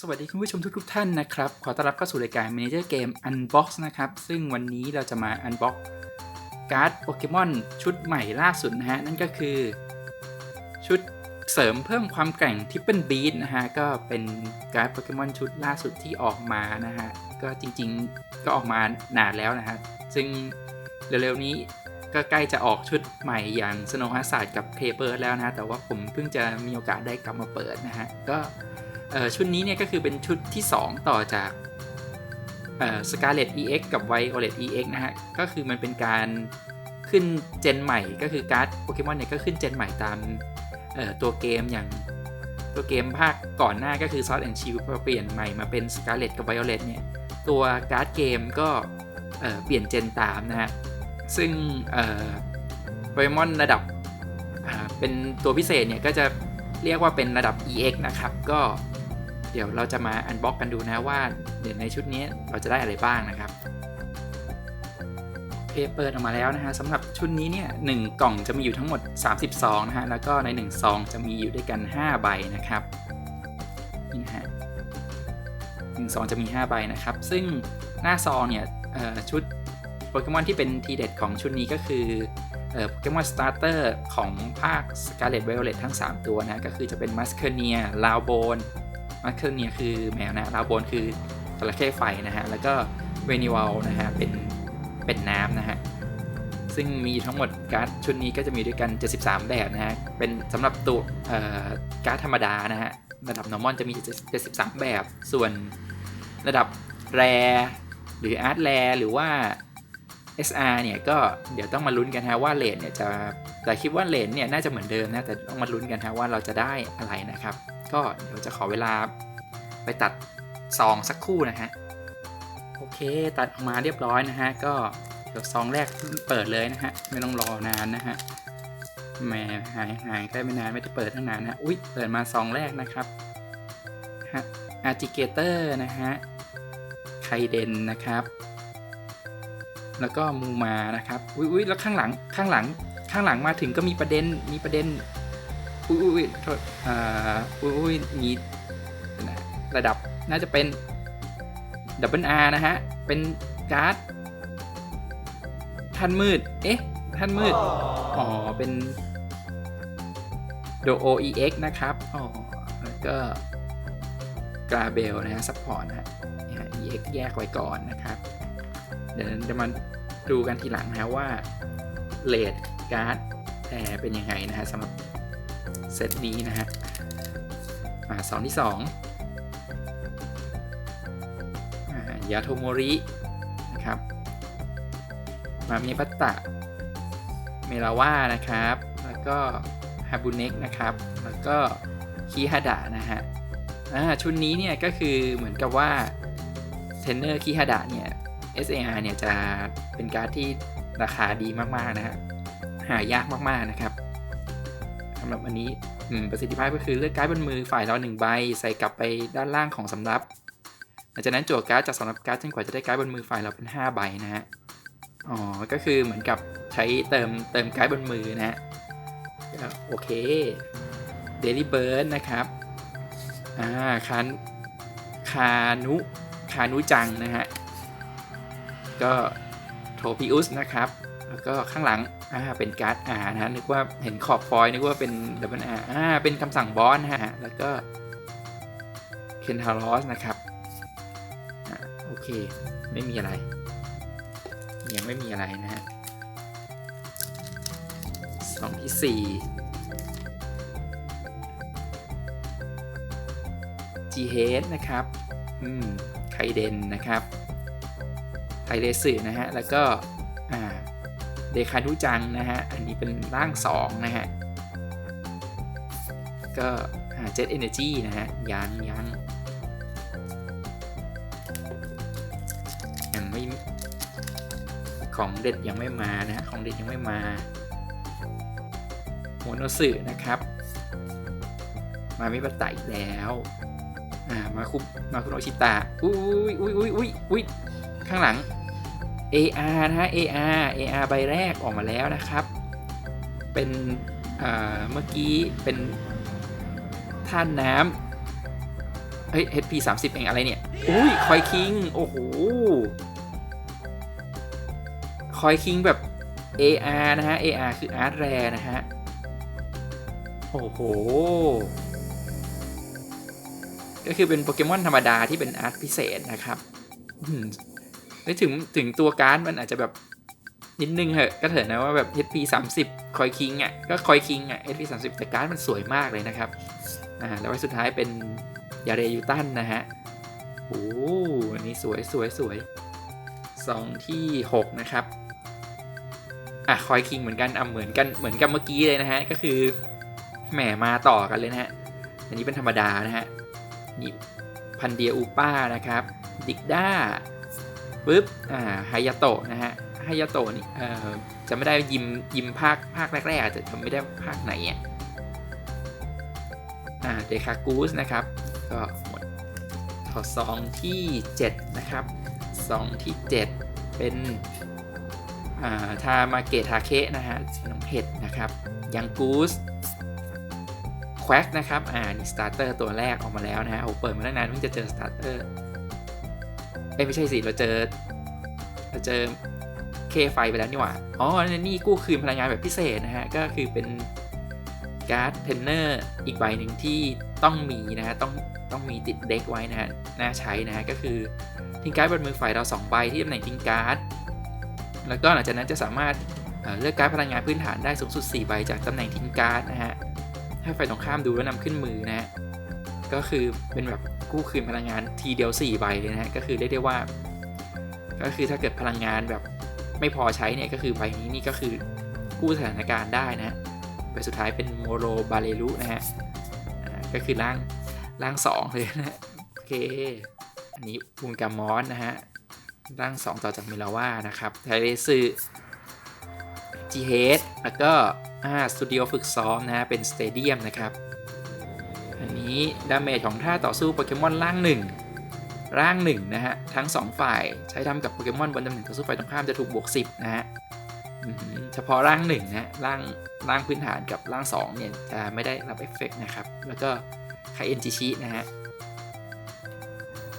สวัสดีคุณผู้ชมทุกๆท่านนะครับ ขอต้อนรับเข้าสู่รายการ Manager Game Unbox นะครับ ซึ่งวันนี้เราจะมา Unbox การ์ดโปเกมอนชุดใหม่ล่าสุดนะฮะ นั่นก็คือ ชุดเสริมเพิ่มความแกร่ง Triple Beat นะฮะ ก็เป็นการ์ดโปเกมอนชุดล่าสุดที่ออกมานะฮะ ก็จริงๆก็ออกมานานแล้วนะฮะ ซึ่งเร็วๆนี้ก็ใกล้จะออกชุดใหม่อย่าง Snow Hazard กับ k เ b e r แล้วนะแต่ว่าผมเพิ่งจะมีโอกาสได้กลับมาเปิดนะฮะ ก็ ชุดนี้เนี่ยก็คือเป็นชุดที่ 2 ต่อจากสกาเลต EX กับ Violet EX นะฮะ ก็คือมันเป็นการขึ้นเจนใหม่ ก็คือการ์ดโปเกมอนเนี่ยก็ขึ้นเจนใหม่ตามตัวเกมอย่างตัวเกมภาคก่อนหน้าก็คือ Sword and Shield พอเปลี่ยนใหม่มาเป็น Scarlet กับ Violet เนี่ย ตัวการ์ดเกมก็เอ่อเปลี่ยนเจนตามนะฮะ ซึ่งโปเกมอนระดับเป็นตัวพิเศษเนี่ยก็จะเรียกว่าเป็นระดับ EX นะครับ ก็ เดี๋ยวเราจะมาอันบ็อกกันดูนะว่าเดี๋ยวในชุดนี้เราจะได้อะไรบ้างนะครับเคเปิดออกมาแล้วนะฮะสำหรับชุดนี้เนี่ยหนึ่งกล่องจะมีอยู่ทั้งหมด30ซองนะฮะแล้วก็ใน1ซองจะมีอยู่ด้วยกัน 5 ใบนะครับนี่นะฮะหนึ่งซองจะมี 5 ใบนะครับ ซึ่งหน้าซองเนี่ยชุดโปเกมอนที่เป็นทีเด็ดของชุดนี้ก็คือโปเกมอนสตาร์เตอร์ของภาค Scarlet Violet ทั้ง 3 ตัวนะ ก็คือจะเป็น m u s c e r n i a l a b o n มาเครื่องเนี่ยคือแมวนะลาโบนคือจระเข้ไฟนะฮะ แล้วก็เวนิวัลนะฮะ เป็น เป็นน้ำนะฮะ ซึ่งมีทั้งหมดการ์ดชุดนี้ก็จะมีด้วยกัน 73 แบบนะฮะ เป็นสำหรับตัวการ์ดธรรมดานะฮะ ระดับ normal จะมี 73 แบบ ส่วนระดับแรหรืออาร์ตแรหรือว่า SR เนี่ยก็เดี๋ยวต้องมาลุ้นกันฮะว่าเลนเนี่ยจะแต่คิดว่าเลนเนี่ยน่าจะเหมือนเดิมนะแต่ต้องมาลุ้นกันฮะว่าเราจะได้อะไรนะครับ ก็เดี๋ยวจะขอเวลาไปตัดซองสักคู่นะฮะโอเคตัดออกมาเรียบร้อยนะฮะก็เดี๋ยวซองแรกเปิดเลยนะฮะไม่ต้องรอนานนะฮะแหมหายหายใกล้ไม่นานไม่ได้เปิดตั้งนานนะอุ้ยเปิดมาซองแรกนะครับฮะอาร์ติเกเตอร์นะฮะไคเดนนะครับ แล้วก็มูมานะครับอุ้ยอุ้ยแล้วข้างหลังข้างหลังข้างหลังมาถึงก็มีประเด็นมีประเด็นอุ้ยอุ้ยโทษอ่าอุ้ยอุ้ยมีระดับน่าจะเป็นดับเบิลอาร์นะฮะ เป็นการ์ดท่านมืด เอ๊ะ ท่านมืด อ๋อ เป็นโดโอเอ็กนะครับ อ๋อ แล้วก็กราเบลนะฮะซัพพอร์ตนะฮะ EX แยกไว้ก่อนนะครับ เดี๋ยวจะมาดูกันทีหลังนะว่าเลดการ์ดแอร์เป็นยังไงนะฮะสำหรับเซตนี้นะฮะมาสองที่สองยาโทโมรินะครับ มาเมปัตตะ เมลาว่านะครับ แล้วก็ฮาบุเน็กนะครับ แล้วก็คีฮาดะนะฮะชุดนี้เนี่ยก็คือเหมือนกับว่าเทนเนอร์คีฮาดะเนี่ย SAR เนี่ยจะเป็นการ์ดที่ราคาดีมากๆนะฮะหายากมากๆนะครับสำหรับอันนี้ประสิทธิภาพก็คือเลือกการ์ดบนมือฝ่ายเราหนึ่งใบใส่กลับไปด้านล่างของสำรับหลังจากนั้นจั่วการ์ดจากสำรับการ์ดจนกว่าจะได้การ์ดบนมือฝ่ายเราเป็น 5 ใบนะฮะอ๋อก็คือเหมือนกับใช้เติมเติมการ์ดบนมือนะฮะโอเคเดลี่เบิร์นนะครับอ่าคานคานุคานุจังนะฮะ ก็โทพิอุสนะครับ แล้วก็ข้างหลังอ่าเป็นการ์ดอาร์นะนึกว่าเห็นขอบฟอยนึกว่าเป็นดับเบิลอาร์อ่าเป็นคำสั่งบอสนะฮะ แล้วก็เคนทารอสนะครับอ่าโอเค ไม่มีอะไร ยังไม่มีอะไรนะฮะสองที่สี่ G H นะครับ อืม ไคเดนนะครับ ไคเดสึนะฮะ แล้วก็เดคานุจังนะฮะ อันนี้เป็นร่าง2นะฮะ ก็เจ็ตเอเนจีนะฮะ ยังยังยังไม่ ของเด็ดยังไม่มานะฮะ ของเด็ดยังไม่มาโมโนสึนะครับ มาไม่ประตอีกแล้ว อ่า มาคุมาคุโนชิตะ อุ้ยอุ้ยอุ้ยอุ้ยอุ้ย ข้างหลัง AR นะฮะ AR AR ใบแรกออกมาแล้วนะครับ เป็นเมื่อกี้เป็นท่านน้เฮ้ย HP 30 เองอะไรเนี่ย อุ้ยคอยคิง โอ้โหคอยคิงแบบ AR นะฮะ AR คืออาร์ตแรนะฮะ โอ้โห ก็คือเป็นโปเกมอนธรรมดาที่เป็นอาร์ตพิเศษนะครับ ไม่ถึงถึงตัวการ์ดมันอาจจะแบบนิดนึงเหอะก็เถอะนะว่าแบบ HP 30 คอยคิงอะก็คอยคิงอะ HP 30 แต่การ์ดมันสวยมากเลยนะครับอ่าแล้วไว้สุดท้ายเป็นยาเรยูตันนะฮะโอ้อันนี้สวยสวยสวยสองที่หกนะครับอะคอยคิงเหมือนกันอะเหมือนกันเหมือนกับเมื่อกี้เลยนะฮะก็คือแหมมาต่อกันเลยนะฮะอันนี้เป็นธรรมดานะฮะนี่พันเดียอูป้านะครับดิกด้า ปึ๊บอ่าไฮยาโตะนะฮะไฮยาโตะนี่เอ่อจะไม่ได้ยิมยิมภาคภาคแรกๆอาจจะทำไม่ได้ภาคไหนอะอ่าเดคากูสนะครับ ก็หมดถอดซองที่ 7 นะครับซองที่ 7 เป็นอ่าทามาเกะทาเคะนะฮะน้องเห็ดนะครับยังกูสควักนะครับ อ่านี่สตาร์เตอร์ตัวแรกออกมาแล้วนะฮะโอ้เปิดมาตั้งนานเพิ่งจะเจอสตาร์เตอร์ เอ้ยไม่ใช่สิ เราเจอ เราเจอเคไฟไปแล้วนี่หว่า อ๋อ นี่กู้คืนพลังงานแบบพิเศษนะฮะ ก็คือเป็นการ์ดเทนเนอร์อีกใบหนึ่งที่ต้องมีนะฮะ ต้องต้องมีติดเด็กไว้นะฮะ น่าใช้นะฮะ ก็คือทิ้งการ์ดบนมือฝ่ายเรา 2 ใบที่ตำแหน่งทิ้งการ์ด แล้วก็หลังจากนั้นจะสามารถเอ่อเลือกการ์ดพลังงานพื้นฐานได้สูงสุด 4 ใบจากตำแหน่งทิ้งการ์ดนะฮะ ให้ฝ่ายตรงข้ามดูแล้วนำขึ้นมือนะฮะ ก็คือเป็นแบบ กู้คืนพลังงานทีเดียว4ใบเลยนะฮะก็คือเรียกได้ว่า ก็คือถ้าเกิดพลังงานแบบไม่พอใช้เนี่ยก็คือใบนี้นี่ก็คือกู้สถานการณ์ได้นะใบสุดท้ายเป็นโมโรบาเลรุนะฮะก็คือร่างร่าง 2 เลยนะโอเค อันนี้ภูมิกามอสนะฮะร่าง 2 ต่อจากมิลาว่านะครับไทเรซึ GH แล้วก็อ่าสตูดิโอฝึกซ้อมนะฮะเป็นสเตเดียมนะครับ อันนี้ดาเมจของท่าต่อสู้โปเกมอนร่างหนึ่งร่างหนึ่งนะฮะ ทั้ง 2 ฝ่ายใช้ทำกับโปเกมอนบนตำแหน่งต่อสู้ฝ่ายตรงข้ามจะถูกบวก 10 นะฮะเฉพาะร่างหนึ่งนะร่างร่างพื้นฐานกับร่าง 2 เนี่ย จะไม่ได้รับเอฟเฟกต์นะครับ แล้วก็ไคเอ็นจิชินะฮะ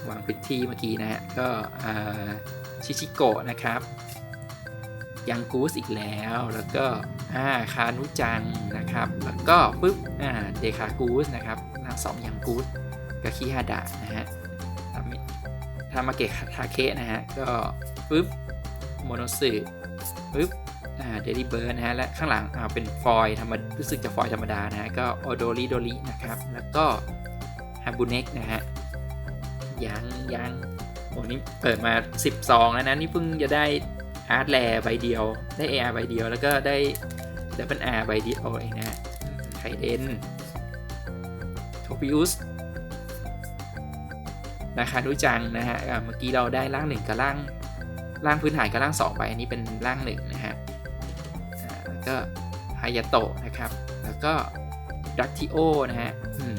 วางพื้นที่เมื่อกี้นะฮะ ก็ชิชิโกะนะครับยังกูสอีกแล้วแล้วก็อาคานุจังนะครับ แล้วก็ปุ๊บอาเดคากูสนะครับ ร่างสองยังกูสกับคิฮาดะนะฮะทำทามาเกะทาเคะนะฮะ ก็ปุ๊บโมโนสึปุ๊บอ่าเดลิเบิร์นะฮะ และข้างหลังอ่าเป็นฟอยล์ธรรมารู้สึกจะฟอยล์ธรรมดานะฮะ ก็โอโดริโดรินะครับ แล้วก็ฮาบุเน็กนะฮะ ยังยังโอ้นี่เปิดมา10ซองแล้วนะ นี่เพิ่งจะได้อาร์ตแลใบเดียว ได้ AR ใบเดียว แล้วก็ได้ดับเบิลอาร์ใบเดียวเองนะฮะไคเดน โทปิอุสนาคานุจังนะฮะเมื่อกี้เราได้ร่างหนึ่งกับร่างร่างพื้นฐานกับร่างสองไป อันนี้เป็นร่างหนึ่งนะฮะแล้วก็ฮายาโตะนะครับ แล้วก็ดักทิโอนะฮะอืม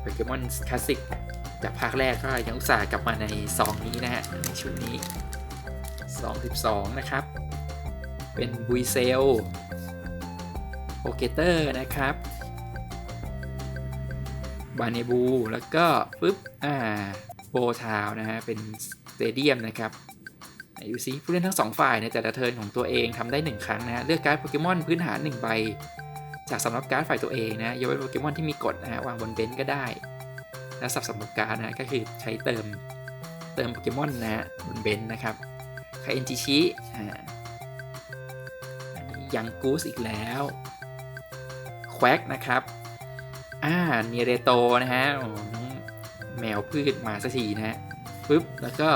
โปเกมอนคลาสสิกจากภาคแรกก็ยังอุตส่าห์กลับมาในซองนี้นะฮะในชุดนี้ 22 นะครับ เป็นบุยเซลโปเกเตอร์นะครับ บาเนบู แล้วก็ปึ๊บ อ่า โบทาวนะฮะ เป็นสเตเดียมนะครับไหนดูซิผู้เล่นทั้งสองฝ่ายในแต่ละเทิร์นของตัวเองทำได้ 1 ครั้งนะฮะ เลือกการ์ดโปเกมอนพื้นฐาน 1 ใบ จากสำหรับการ์ดฝ่ายตัวเองนะยกเว้นโปเกมอนที่มีกฎนะฮะ วางบนเบนซ์ก็ได้ และสับสำหรับการ์ดนะก็คือใช้เติมเติมโปเกมอนนะฮะบนเบนซ์นะครับคาเอนจิชิอ่าอันนี้ยังกูสอีกแล้วแควกนะครับ อ่าเนเรโตนะฮะโอ้น้องแมวพืชมาสักทีนะฮะปึ๊บแล้วก็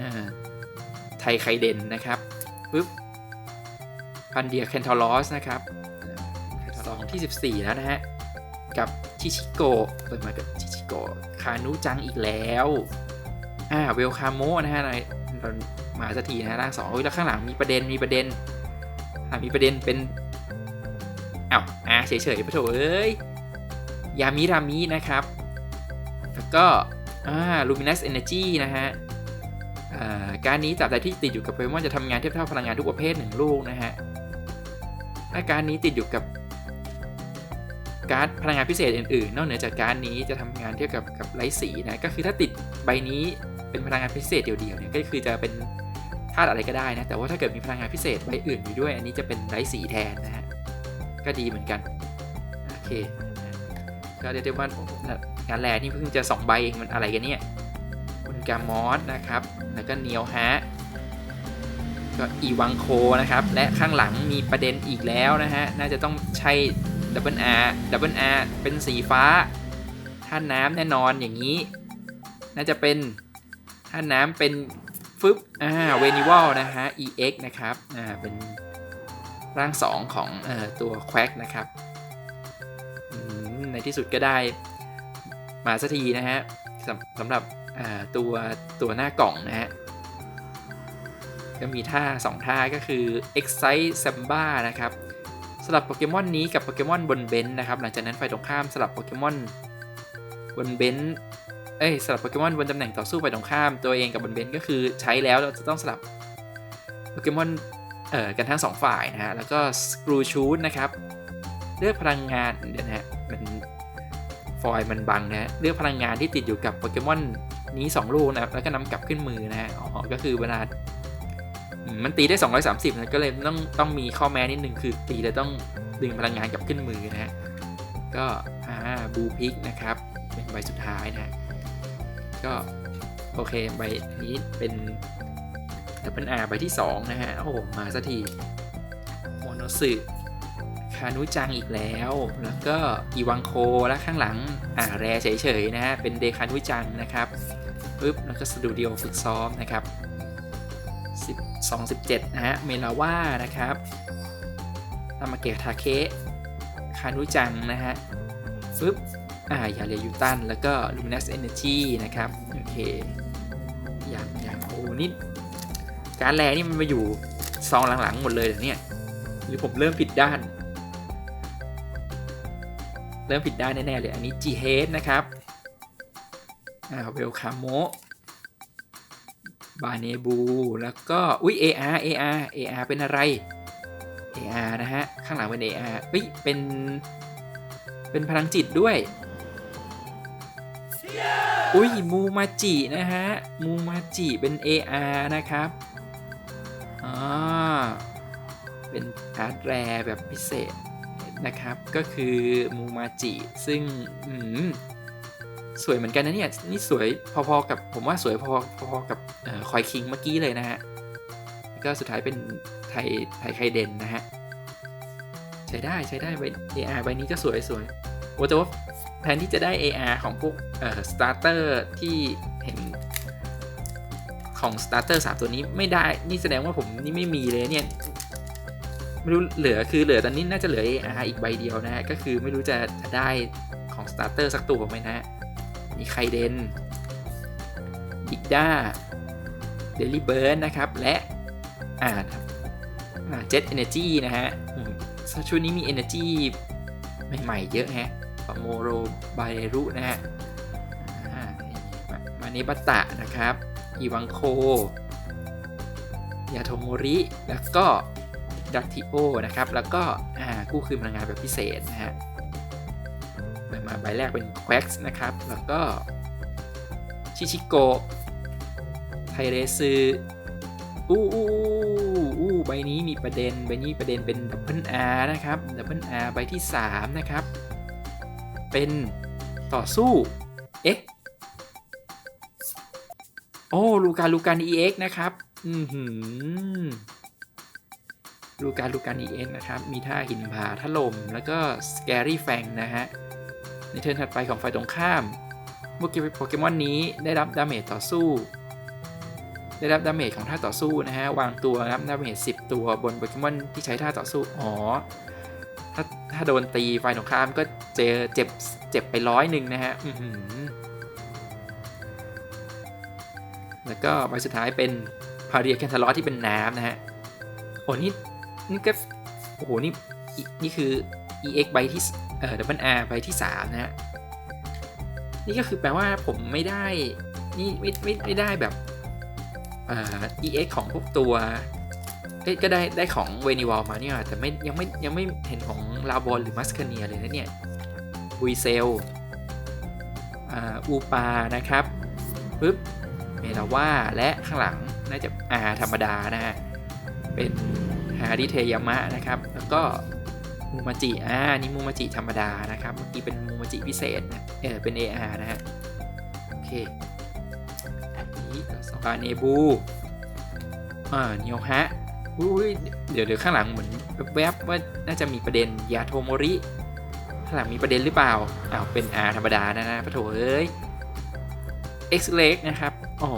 อ่าไทไคเดนนะครับปึ๊บพันเดียแคนทอลอสนะครับสองที่ 14 แล้วนะฮะ กับชิชิโกเปิดมากับชิชิโกคานุจังอีกแล้ว อ่าเวลคาโมนะฮะเรามาสักทีนะฮะร่างสองโอ้ยแล้วข้างหลังมีประเด็นมีประเด็นมีประเด็นเป็นอ้าวอ่าเฉยๆปะโถเอ้ย ยามิรามินะครับ แล้วก็อ่า luminous energy นะฮะการนี้จับใดที่ติดอยู่กับโปเกมอนจะทำงานเทียบเท่าพลังงานทุกประเภทหนึ่งลูกนะฮะถ้าการนี้ติดอยู่กับการ์ดพลังงานพิเศษอื่นๆ นอกเหนือจากการนี้จะทำงานเทียบกับกับไร้สีนะ ก็คือถ้าติดใบนี้เป็นพลังงานพิเศษเดียวๆเนี่ยก็คือจะเป็นธาตุอะไรก็ได้นะ แต่ว่าถ้าเกิดมีพลังงานพิเศษใบอื่นอยู่ด้วย อันนี้จะเป็นไร้สีแทนนะฮะ ก็ดีเหมือนกัน โอเค ก็เรียกได้ว่าการแลนี่เพิ่งจะสองใบเองมันอะไรกันเนี่ยคุณกามอสนะครับ แล้วก็เนียวฮะก็อีวังโคนะครับ และข้างหลังมีประเด็นอีกแล้วนะฮะ น่าจะต้องใช่ดับเบิลอาร์ดับเบิลอาร์เป็นสีฟ้าท่าน้ำแน่นอนอย่างนี้ น่าจะเป็นท่าน้ำเป็นฟึบอ่าเวนิวอลนะฮะ EX นะครับ อ่า เป็นร่าง 2 ของเอ่อตัวแควกนะครับ ในที่สุดก็ได้มาสักทีนะฮะสำสำหรับตัวตัวหน้ากล่องนะฮะก็มีท่า 2 ท่าก็คือ Excite Samba นะครับสลับโปเกมอนนี้กับโปเกมอนบนเบนซ์นะครับ หลังจากนั้นไฟตรงข้ามสลับโปเกมอนบนเบนซ์เอ้ยสลับโปเกมอนบนตำแหน่งต่อสู้ไฟตรงข้ามตัวเองกับบนเบนซ์ก็คือใช้แล้วเราจะต้องสลับโปเกมอนเอ่อกันทั้งสองฝ่ายนะฮะแล้วก็สกรูชูดนะครับเลือกพลังงานเดี๋ยวนะฮะ ฟอยมันบังนะเลือกพลังงานที่ติดอยู่กับโปเกมอนนี้ 2 ลูกนะครับแล้วก็นำกลับขึ้นมือนะฮะอ๋อก็คือเวลามันตีได้ 230นะก็เลยต้องต้องมีข้อแม้นิดนึงคือตีแล้วต้องดึงพลังงานกลับขึ้นมือนะฮะก็อ่าบูพิกนะครับเป็นใบสุดท้ายนะฮะก็โอเคใบนี้เป็นดับเบิลอาร์ใบที่ 2 นะฮะโอ้โหมาสักทีโมโนสึ คานุจังอีกแล้ว แล้วก็อีวังโคและข้างหลังอ่าแรเฉยๆนะฮะเป็นเดคานุจังนะครับปึ๊บแล้วก็สตูดิโอฝึกซ้อมนะครับ12 17นะฮะเมลาว่านะครับตามาเกะทาเคะคานุจังนะฮะฟึบอ่ายาเรยูตันแล้วก็ Luminous Energy นะครับโอเคอย่างอย่างโอ้นี่การแลนี่มันมาอยู่ซองหลังๆหมดเลยเหรอเนี่ย หรือผมเริ่มผิดด้าน เริ่มผิดได้แน่ๆเลยอันนี้ G h e a d นะครับอ่าเวลคาโมบาเนบู แล้วก็ อุ้ย AR AR AR เป็นอะไร AR นะฮะ ข้างหลังเป็น AR เฮ้ย เป็น เป็นพลังจิตด้วย อุ้ย มูมาจินะฮะ มูมาจิเป็น AR นะครับอ่าเป็นการ์ดแรแบบพิเศษ นะครับ ก็คือมูมาจิ ซึ่งอืมสวยเหมือนกันนะเนี่ย นี่สวยพอๆกับผมว่าสวยพอๆพอกับคอยคิงเมื่อกี้เลยนะฮะ ก็สุดท้ายเป็นไทยไทยไคเดนนะฮะ ใช้ได้ใช้ได้ใบ AR ใบนี้ก็สวยสวยโอ้แต่ว่าแทนที่จะได้ AR ของพวกเอ่อสตาร์เตอร์ที่เห็นของสตาร์เตอร์สามตัวนี้ไม่ได้ นี่แสดงว่าผมนี่ไม่มีเลยเนี่ย ไม่รู้เหลือคือเหลือตอนนี้น่าจะเหลือ AR อีกใบเดียวนะฮะก็คือไม่รู้จะจะได้ของสตาร์เตอร์สักตัวไหมนะฮะมีไคเดนดิกด้าเดลิเบิร์นนะครับ และอ่าเจ็ตเอเนจีนะฮะชุดนี้มี Energy ใหม่ๆ เยอะฮะปโมโรบาเรุนะฮะมาเนบัตะนะครับอีวังโคยาโทโมริ แล้วก็ ดักทิโอนะครับ แล้วก็อ่ากู้คืนพลังงานแบบพิเศษนะฮะมาใบแรกเป็นแควกนะครับ แล้วก็ ชิชิโกไทเรซึอู้อู้อู้ใบนี้มีประเด็น ใบนี้ประเด็นเป็นดับเบิลอาร์นะครับ ดับเบิลอาร์ใบที่ 3 นะครับ เป็นต่อสู้ เอ๊ะ โอ้ ลูการลูการ EX นะครับ อือหือ ลูการลูการ EX นะครับ มีท่าหินผาถล่ม แล้วก็ Scary Fang นะฮะ ในเทิร์นถัดไปของฝ่ายตรงข้ามเมื่อกี้โปเกมอนนี้ได้รับดาเมจต่อสู้ ได้รับดาเมจของท่าต่อสู้นะฮะ วางตัวรับดาเมจ10 ตัวบนโปเกมอนที่ใช้ท่าต่อสู้ อ๋อ ถ้าถ้าโดนตีฝ่ายตรงข้ามก็เจอเจ็บเจ็บไปร้อยหนึ่งนะฮะ อืแล้วก็ใบสุดท้ายเป็นพาเรียแคนทาลอที่เป็นน้ำนะฮะ โอ้นี่ นี่ก็โอ้โหนี่นี่คือ EX ใบที่เอ่อดับเบิลอาร์ใบที่3นะฮะนี่ก็คือแปลว่าผมไม่ได้นี่ไม่ไม่ไม่ได้แบบเอ่อ EX ของพวกตัวก็ได้ได้ของเวนิวอลมาเนี่ยแต่ไม่ยังไม่ยังไม่เห็นของลาบอลหรือมัสคาเนียเลยนะเนี่ยบุยเซลอ่าอูปานะครับปึ๊บเมลาว่าและข้างหลังน่าจะอาธรรมดานะฮะเป็นาริเทยามะนะครับ แล้วก็มูมาจิอ่านี่มูมาจิธรรมดานะครับ เมื่อกี้เป็นมูมาจิพิเศษนะเออเป็น AR นะฮะ โอเค อันนี้สองบาเนบูอ่าเนียวฮะอุ้ยเดี๋ยวเดี๋ยวข้างหลังเหมือนแวบๆว่าน่าจะมีประเด็นยาโทโมริ ข้างหลังมีประเด็นหรือเปล่าอ้าวเป็น R ธรรมดานะนะปะโถเอ้ย X เล็กนะครับ อ๋อ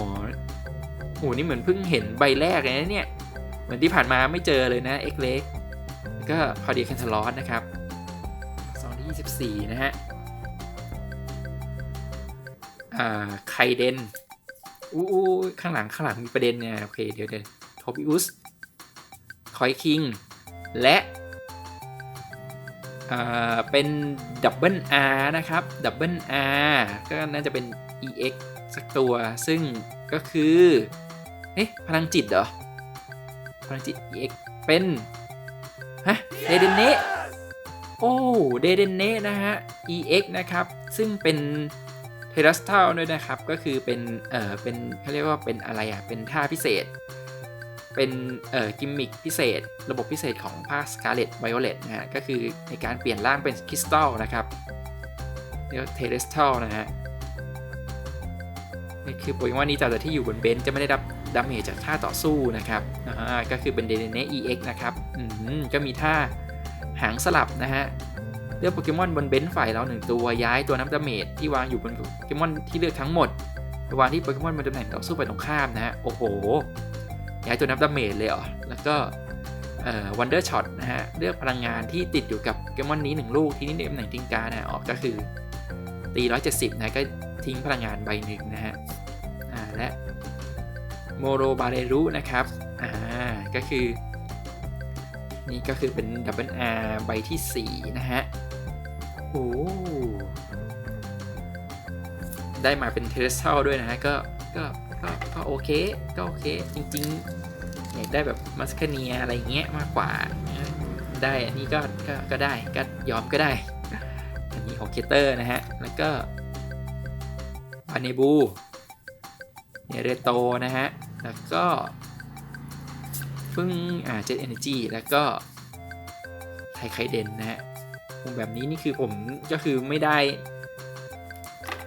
โหนี่เหมือนเพิ่งเห็นใบแรกเลยนะเนี่ย เหมือนที่ผ่านมาไม่เจอเลยนะ X เล็กก็พอดีคันทลอสนะครับ2ที่24 นะฮะอ่าไคเดนอู้อู้ข้างหลังข้างหลังมีประเด็นเนี่ย โอเค เดี๋ยวเดี๋ยวโทบิอุสคอยคิง และอ่าเป็นดับเบิล R นะครับดับเบิล R ก็น่าจะเป็น EX สักตัว ซึ่งก็คือ เอ๊ะ พลังจิตเหรอ พลังจิต EX เป็น ฮะ เดเดนเนะ โอ้ เดเดนเนะนะฮะ EX นะครับ ซึ่งเป็นเทรัสเทลด้วยนะครับ ก็คือเป็น เอ่อ เป็นเขาเรียกว่าเป็นอะไรอะ เป็นท่าพิเศษ เป็น เอ่อ กิมมิคพิเศษ ระบบพิเศษของภาค Scarlet Violet นะฮะ ก็คือในการเปลี่ยนร่างเป็นคริสตัลนะครับเรียกเทเรสเทลนะฮะนี่คือโปเกมอนนี้จากที่อยู่บนเบนช์จะไม่ได้รับ ดาเมจจากท่าต่อสู้นะครับก็คือเป็นเดเนเน EX นะครับก็มีท่าหางสลับนะฮะเลือกโปเกมอนบนเบนช์ฝ่ายเราหนึ่งตัวย้ายตัวนับดาเมจที่วางอยู่บนโปเกมอนที่เลือกทั้งหมดวางที่โปเกมอนบนตำแหน่งต่อสู้ไปตรงข้ามนะฮะโอ้โหย้ายตัวนับดาเมจเลยเหรอแล้วก็วันเดอร์ช็อตนะฮะเลือกพลังงานที่ติดอยู่กับโปเกมอนนี้หนึ่งลูกที่นี่ในตำแหน่งทิ้งการนะออกก็คือตี170นะก็ทิ้งพลังงานใบหนึ่งนะฮะและ โมโรบาเรรุนะครับ อ่า ก็คือ นี่ก็คือเป็นดับเบิลอาร์ใบที่ 4 นะฮะ โอ้ ได้มาเป็นเทเลสเทลด้วยนะฮะ ก็ ก็ ก็ก็โอเค ก็โอเค จริงๆอยากได้แบบมัสคาเนียอะไรเงี้ยมากกว่า ได้อันนี้ก็ ก็ ก็ได้ ก็ยอมก็ได้ อันนี้ของเคเตอร์นะฮะ แล้วก็วาเนบูเนเรโตนะฮะ แล้วก็ฟึ่งอ่าเจ็ตเอเนจีแล้วก็ไทไคเดนนะฮะแบบนี้นี่คือผมก็คือไม่ได้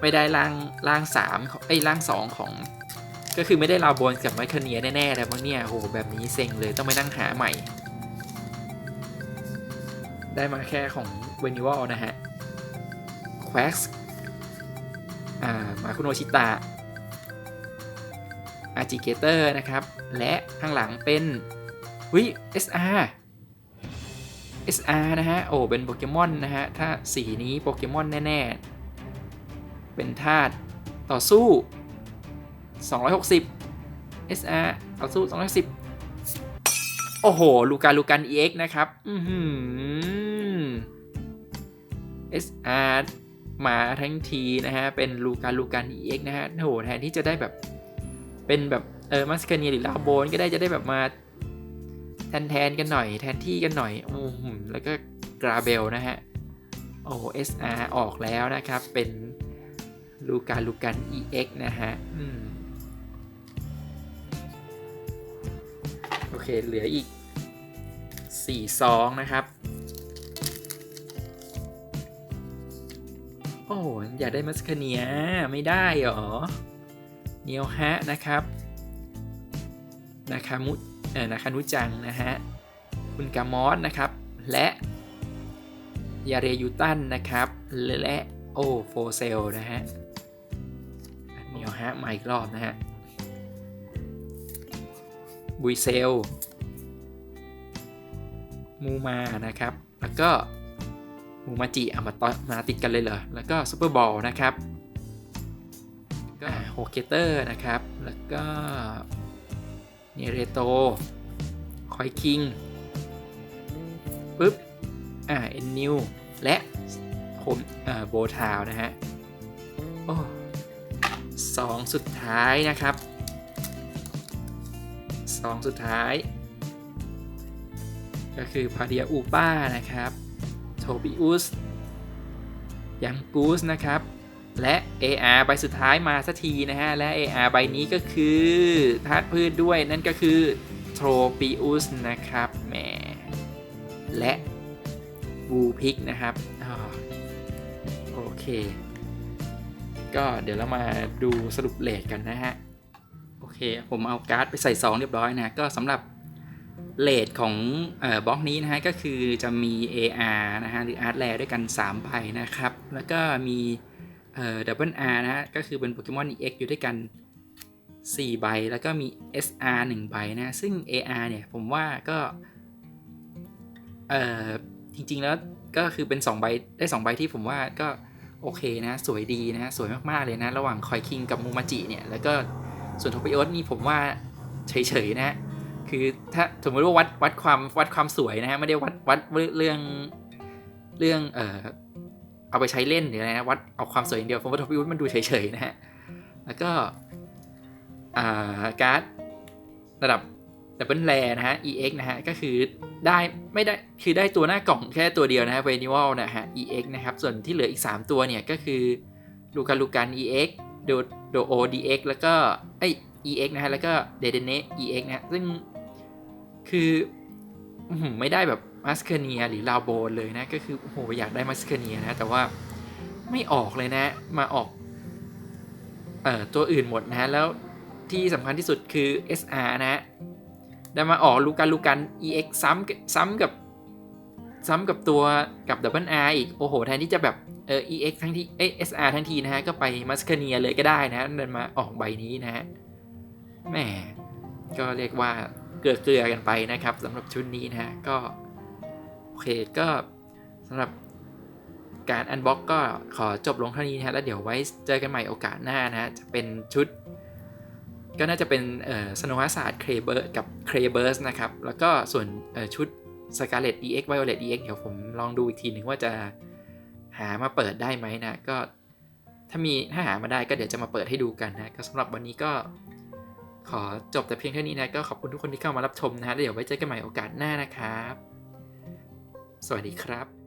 ไม่ได้ล่างล่างสามไอ้ยล่างสองของ ก็คือไม่ได้ลาโบนกับไมคเนียแน่ๆแล้วมั้งเนี่ยโหแบบนี้เซ็งเลยต้องไปนั่งหาใหม่ ได้มาแค่ของเวนิวอลนะฮะแควกส์อ่ามาคุโนชิตะ a g i g a t o r นะครับ และข้างหลังเป็นวิ SR SR นะฮะ โอ้ เป็นโปเกมอนนะฮะ ถ้าสีนี้โปเกมอนแน่ ๆ เป็นธาตุต่อสู้ 260 SR ต่อสู้260โอ้โห ลูกาลูกัน EX นะครับ อือหือ SR มาทั้งทีนะฮะ เป็นลูกาลูกัน EX นะฮะโหแทนที่จะได้แบบ เป็นแบบเออมัสคาเนียหรือลาโบนก็ได้จะได้แบบมาแทนแทนกันหน่อยแทนที่กันหน่อยโอ้โหแล้วก็กราเบลนะฮะโอ้ SR ออกแล้วนะครับ เป็นลูกาลูกัน EX นะฮะอืมโอเค เหลืออีก 4 ซองนะครับ โอ้อยากได้มัสคาเนียไม่ได้หรอ เนียวฮะนะครับนาคามุเอ่อนาคานุจังนะฮะคุณกามอสนะครับและยาเรยูตันนะครับและโอโฟเซลนะฮะเนียวฮะมาอีกรอบนะฮะบุยเซลมูมานะครับแล้วก็มูมาจิเอามาต่อมาติดกันเลยเหรอแล้วก็ซูเปอร์บอลนะครับ ก็โฮเกเตอร์นะครับ แล้วก็เนเรโตคอยคิงปึ๊บ อ่า เอ็นนิว และผมเอ่อโบทาวนะฮะ โอ้สองสุดท้ายนะครับสองสุดท้าย ก็คือพาเดียอูป้านะครับ โทบิอุสยังกูสนะครับ และ AR ใบสุดท้ายมาสักทีนะฮะ และ AR ใบนี้ก็คือธาตุพืชด้วยนั่นก็คือโทรปิอุสนะครับแหมและวูพิกนะครับอโอเค ก็เดี๋ยวเรามาดูสรุปเลทกันนะฮะ โอเค ผมเอาการ์ดไปใส่ซองเรียบร้อยนะ ก็สำหรับเลทของออบล็อกนี้นะฮะ ก็คือจะมี AR นะฮะ หรือ Art Rare ด้วยกัน3ใบนะครับ แล้วก็มี เอ่อ Double R นะฮะ ก็คือเป็นโปเกมอน EX อยู่ด้วยกัน 4 ใบ แล้วก็มี SR 1 ใบนะ ซึ่ง AR เนี่ย ผมว่าก็ เอ่อ จริง ๆ แล้วก็คือเป็น 2 ใบ ได้ 2 ใบที่ผมว่าก็โอเคนะ สวยดีนะ สวยมาก ๆ เลยนะ ระหว่างคอยคิงกับมูมาจิเนี่ย แล้วก็ส่วนโทปิโอสนี่ผมว่าเฉย ๆ นะ คือถ้าสมมติว่าวัดวัดความวัดความสวยนะฮะ ไม่ได้วัดวัดเรื่องเรื่องเอ่อ เอาไปใช้เล่นหรืออะไรนะวัดเอาความสวยอย่างเดียวผมว่าโทปิโอสมันดูเฉยๆนะฮะ แล้วก็อ่าการ์ดระดับดับเบิลแรนะฮะ EX นะฮะ ก็คือได้ไม่ได้คือได้ตัวหน้ากล่องแค่ตัวเดียวนะฮะเวนิวลนะฮะ EX นะครับ ส่วนที่เหลืออีก 3 ตัวเนี่ยก็คือลูการลูกัน EX โดโดโอ DX แล้วก็ไอ EX นะฮะ แล้วก็เดเดเน EX นะฮะ ซึ่งคือไม่ได้แบบ มัสเคเนียหรือลาโบนเลยนะ ก็คือโอ้โหอยากได้มัสเคเนียนะ แต่ว่าไม่ออกเลยนะ มาออกเอ่อตัวอื่นหมดนะ แล้วที่สำคัญที่สุดคือ SR นะฮะได้มาออกลูกันลูกัน EX ซ้ำกับซ้ำกับซ้ำกับตัวกับ Double R อีก โอ้โห แทนที่จะแบบเออ EX ทั้งที่เอ SR ทั้งทีนะฮะ ก็ไปมัสเคเนียเลยก็ได้นะเดินมาออกใบนี้นะฮะแหมก็เรียกว่าเกลือเกลือกันไปนะครับสำหรับชุดนี้นะฮะก็ เคก็สำหรับการอันบ็อกก็ขอจบลงเท่านี้นะฮะแล้วเดี๋ยวไว้เจอกันใหม่โอกาสหน้านะฮะจะเป็นชุด ก็น่าจะเป็นสโนวาศาสตร์เครเบอร์กับเครเบิร์สนะครับ แล้วก็ส่วนเอ่อชุด Scarlet EX Violet EX เดี๋ยวผมลองดูอีกทีหนึ่งว่าจะหามาเปิดได้ไหมนะ ก็ถ้ามีถ้าหามาได้ก็เดี๋ยวจะมาเปิดให้ดูกันนะ ก็สำหรับวันนี้ก็ขอจบแต่เพียงเท่านี้นะ ก็ขอบคุณทุกคนที่เข้ามารับชมนะฮะเดี๋ยวไว้เจอกันใหม่โอกาสหน้านะครับ สวัสดีครับ